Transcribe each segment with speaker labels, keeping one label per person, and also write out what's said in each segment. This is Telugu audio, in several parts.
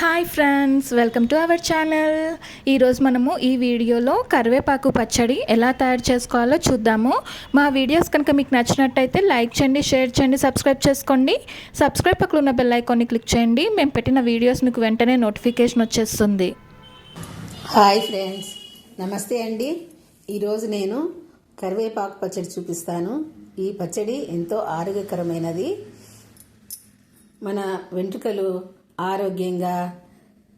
Speaker 1: Hi friends welcome to our channel ఈరోజు మనము ఈ వీడియోలో కరివేపాకు పచ్చడి ఎలా తయారు చేసుకోవాలో చూద్దాము. మా వీడియోస్ కనుక మీకు నచ్చినట్టయితే లైక్ చేయండి షేర్ చేయండి సబ్స్క్రైబ్ చేసుకోండి. సబ్స్క్రైబ్ పక్కన ఉన్న బెల్ ఐకాన్ని క్లిక్ చేయండి. మేము పెట్టిన వీడియోస్ మీకు వెంటనే నోటిఫికేషన్ వచ్చేస్తుంది.
Speaker 2: హాయ్ ఫ్రెండ్స్ నమస్తే అండి. ఈరోజు నేను కరివేపాకు పచ్చడి చూపిస్తాను. ఈ పచ్చడి ఎంతో ఆరోగ్యకరమైనది. మన వెంట్రుకలు ఆరోగ్యంగా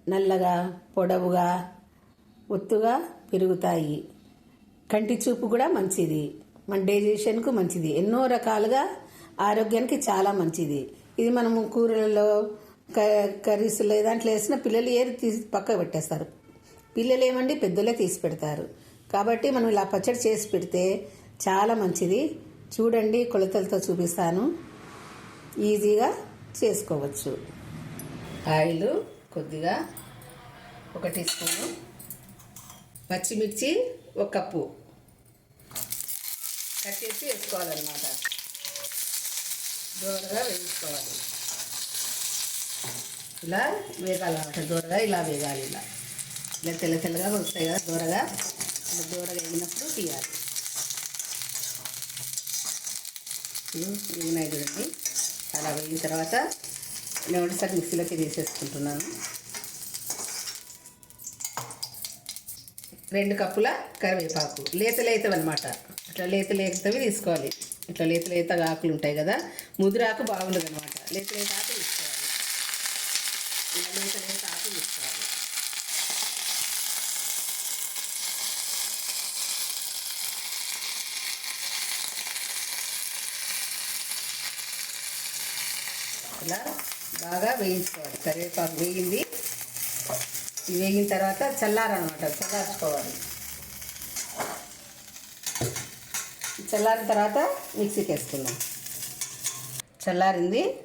Speaker 2: నల్లగా పొడవుగా ఒత్తుగా పెరుగుతాయి. కంటి చూపు కూడా మంచిది. మన డైజెషన్కు మంచిది. ఎన్నో రకాలుగా ఆరోగ్యానికి చాలా మంచిది. ఇది మనము కూరలలో క- కర్రీస్లో దాంట్లో వేసిన పిల్లలు ఏది తీసి పక్క పెట్టేస్తారు. పిల్లలు ఏమండి? పెద్దలే తీసి పెడతారు. కాబట్టి మనం ఇలా పచ్చడి చేసి పెడితే చాలా మంచిది. చూడండి కొలతలతో చూపిస్తాను. ఈజీగా చేసుకోవచ్చు. ఆయిల్ కొద్దిగా ఒక టీ స్పూను. పచ్చిమిర్చి ఒక కప్పు. కట్ చేసి వేసుకోవాలన్నమాట. దూరగా వేయించుకోవాలి. ఇలా వేగాలన్నమాట. దూరగా ఇలా వేగాలి ఇలా. ఇలా తెల్ల తెల్లగా వస్తాయి కదా దూరగా. ఇలా దూరగా వేగినప్పుడు తీయాలి. వేగినాయి చూడండి అలా వేగిన తర్వాత నేను ఒకసారి మిక్సీలోకి తీసేసుకుంటున్నాను. రెండు కప్పుల కరివేపాకు. లేత లేతవి అనమాట ఇట్లా లేత లేతవి తీసుకోవాలి. ఇట్లా లేత లేత ఆకులు ఉంటాయి కదా ముదిరాకు బాగుండదు అనమాట లేత లేత ఆకు తీసుకోవాలి. ఇలా లేత లేత ఆకు తీసుకోవాలి. ఇలా బాగా వేయించుకోవాలి. కరివేపాకు వేగింది వేగిన తర్వాత చల్లారనమాట. చల్లార్చుకోవాలి. చల్లారిన తర్వాత మిక్సీకి వేసుకుందాం. చల్లారింది.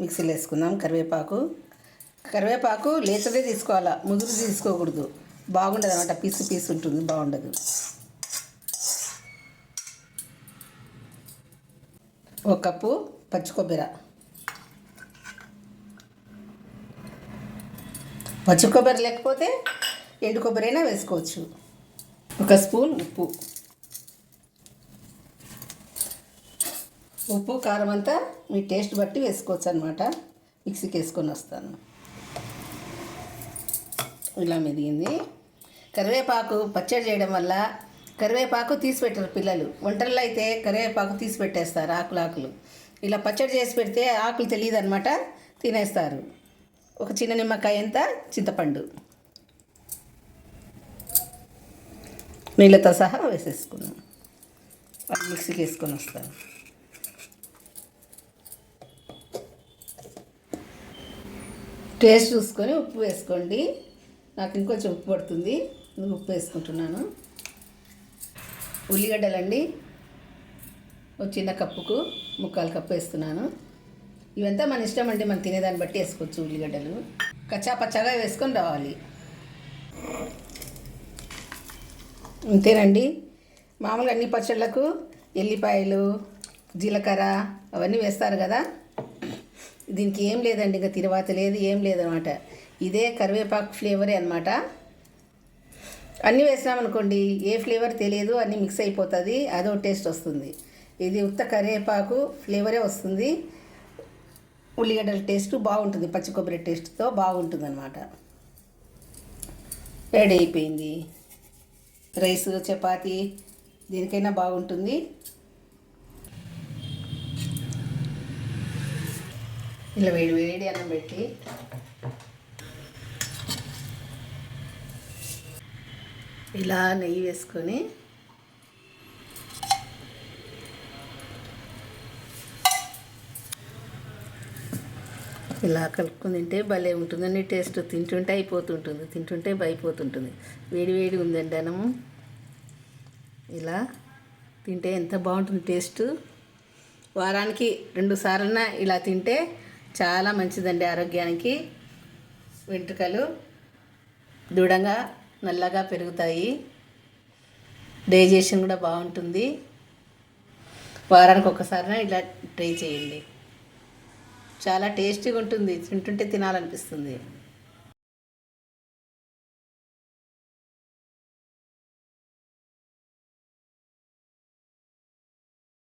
Speaker 2: మిక్సీలో వేసుకుందాం కరివేపాకు. కరివేపాకు లేతదే తీసుకోవాలా? ముదురు తీసుకోకూడదు. బాగుండదు అనమాట. పీసు పీసు ఉంటుంది. బాగుండదు. ఒక కప్పు పచ్చి కొబ్బరి. పచ్చి కొబ్బరి లేకపోతే ఎండు కొబ్బరి అయినా వేసుకోవచ్చు. ఒక స్పూన్ ఉప్పు. ఉప్పు కారం అంతా మీ టేస్ట్ బట్టి వేసుకోవచ్చు అనమాట మిక్సీకి వేసుకొని వస్తాను. ఇలా మెదిగింది. కరివేపాకు పచ్చడి చేయడం వల్ల కరివేపాకు తీసి పెట్టరు పిల్లలు. వంటల్లో అయితే కరివేపాకు తీసి పెట్టేస్తారు ఆకులు ఆకులు ఇలా పచ్చడి చేసి పెడితే ఆకులు తెలియదు అనమాట తినేస్తారు. ఒక చిన్న నిమ్మకాయ ఎంత? చింతపండు. నీళ్ళతో సహా వేసేసుకున్నాం. మిక్సీకి వేసుకొని వస్తాను. టేస్ట్ చూసుకొని ఉప్పు వేసుకోండి. నాకు ఇంకొంచెం ఉప్పు పడుతుంది. నేను ఉప్పు వేసుకుంటున్నాను. ఉల్లిగడ్డలండి. ఒక చిన్న కప్పుకు ముక్కాలు కప్పు వేస్తున్నాను. ఇవంతా మన ఇష్టం అండి మనం తినేదాన్ని బట్టి వేసుకోవచ్చు ఉల్లిగడ్డలు. కచ్చా పచ్చగా వేసుకొని రావాలి. అంతేనండి. మామూలుగా అన్ని పచ్చళ్ళకు ఎల్లిపాయలు జీలకర్ర అవన్నీ వేస్తారు కదా. దీనికి ఏం లేదండి ఇంకా తిరువాత లేదు ఏం లేదనమాట ఇదే కరివేపాకు ఫ్లేవరే అనమాట అన్నీ వేసినామనుకోండి ఏ ఫ్లేవర్ తెలియదు అన్నీ మిక్స్ అయిపోతుంది అదో టేస్ట్ వస్తుంది. ఇది ఉత్త కరివేపాకు ఫ్లేవరే వస్తుంది. ఉల్లిగడ్డల టేస్ట్ బాగుంటుంది పచ్చి కొబ్బరి టేస్ట్తో బాగుంటుంది అనమాట రెడీ అయిపోయింది. రైస్ చపాతి దీనికైనా బాగుంటుంది. ఇలా వేడి వేడి అన్నం పెట్టి ఇలా నెయ్యి వేసుకొని ఇలా కలుపుకొని తింటే భలే ఉంటుందండి. టేస్ట్ తింటుంటే అయిపోతుంటుంది. తింటుంటే అయిపోతుంటుంది వేడి వేడి ఉందండి అన్నము. ఇలా తింటే ఎంత బాగుంటుంది టేస్ట్. వారానికి రెండు సార్లన ఇలా తింటే చాలా మంచిదండి ఆరోగ్యానికి. వెంట్రుకలు దృఢంగా నల్లగా పెరుగుతాయి. డైజెషన్ కూడా బాగుంటుంది. వారానికి ఒకసారి ఇలా ట్రై చేయండి. చాలా టేస్టీగా ఉంటుంది. తింటుంటే తినాలనిపిస్తుంది.